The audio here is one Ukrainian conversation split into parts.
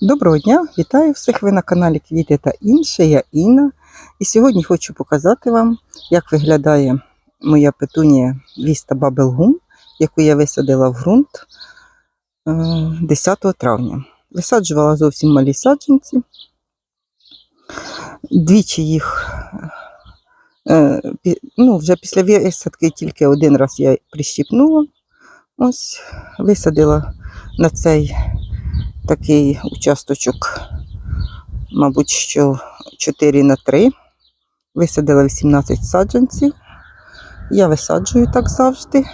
Доброго дня, вітаю всіх. Ви на каналі Квіти та інше. Я Інна. І сьогодні хочу показати вам, як виглядає моя петунія Віста Бабелгум, яку я висадила в ґрунт е, 10 травня. Висаджувала зовсім малі саджанці. Двічі їх, е, ну, вже після висадки тільки один раз я прищіпнула. Ось висадила на цей такий участочок, мабуть, що 4 на 3. Висадила 18 саджанців. Я висаджую так завжди.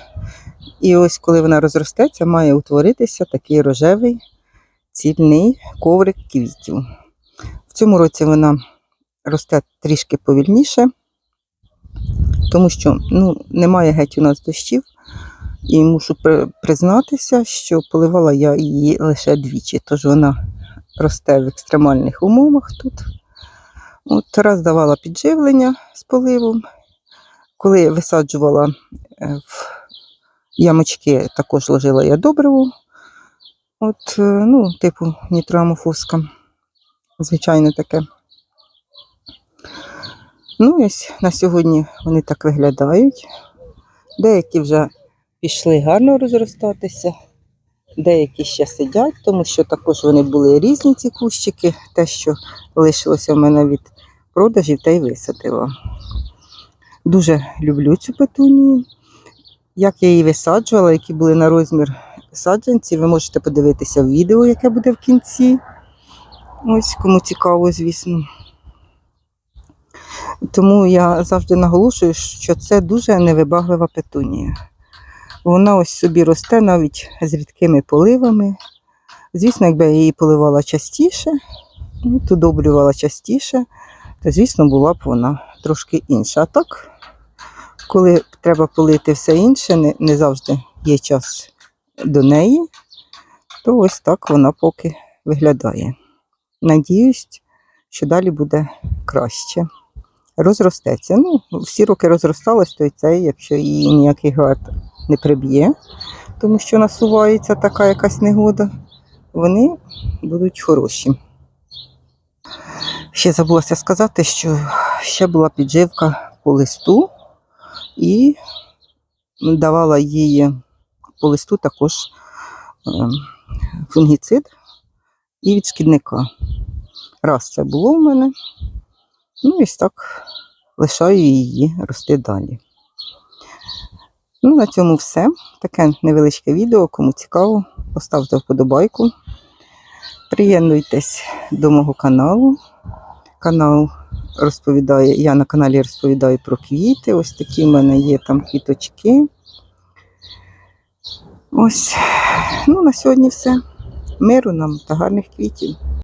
І ось коли вона розростеться, має утворитися такий рожевий цільний коврик квітів. В цьому році вона росте трішки повільніше, тому що ну, немає геть у нас дощів. І мушу признатися, що поливала я її лише двічі, тож вона росте в екстремальних умовах тут. От раз давала підживлення з поливом. Коли висаджувала е, в ямочки, також ложила я добриво. От, е, ну, типу нітроамофоска. Звичайно таке. Ну, ось на сьогодні вони так виглядають. Деякі вже пішли гарно розростатися. Деякі ще сидять, тому що також вони були різні, ці кущики. Те, що лишилося в мене від продажів, та й висадила. Дуже люблю цю петунію. Як я її висаджувала, які були на розмір саджанці, ви можете подивитися в відео, яке буде в кінці. Ось кому цікаво, звісно. Тому я завжди наголошую, що це дуже невибаглива петунія. Вона ось собі росте навіть з рідкими поливами. Звісно, якби я її поливала частіше, ну, удобрювала частіше, то, звісно, була б вона трошки інша. А так, коли треба полити все інше, не, не завжди є час до неї, то ось так вона поки виглядає. Надіюсь, що далі буде краще. Розростеться. Ну, всі роки розросталась, то й цей, якщо її ніякий гад не приб'є, тому що насувається така якась негода, вони будуть хороші. Ще забулося сказати, що ще була підживка по листу і давала їй по листу також ем, фунгіцид і від шкідника. Раз це було в мене. Ну і так лишаю її рости далі. Ну, на цьому все. Таке невеличке відео. Кому цікаво, поставте вподобайку. Приєднуйтесь до мого каналу. Канал розповідає, я на каналі розповідаю про квіти. Ось такі в мене є там квіточки. Ось. Ну, на сьогодні все. Миру нам та гарних квітів.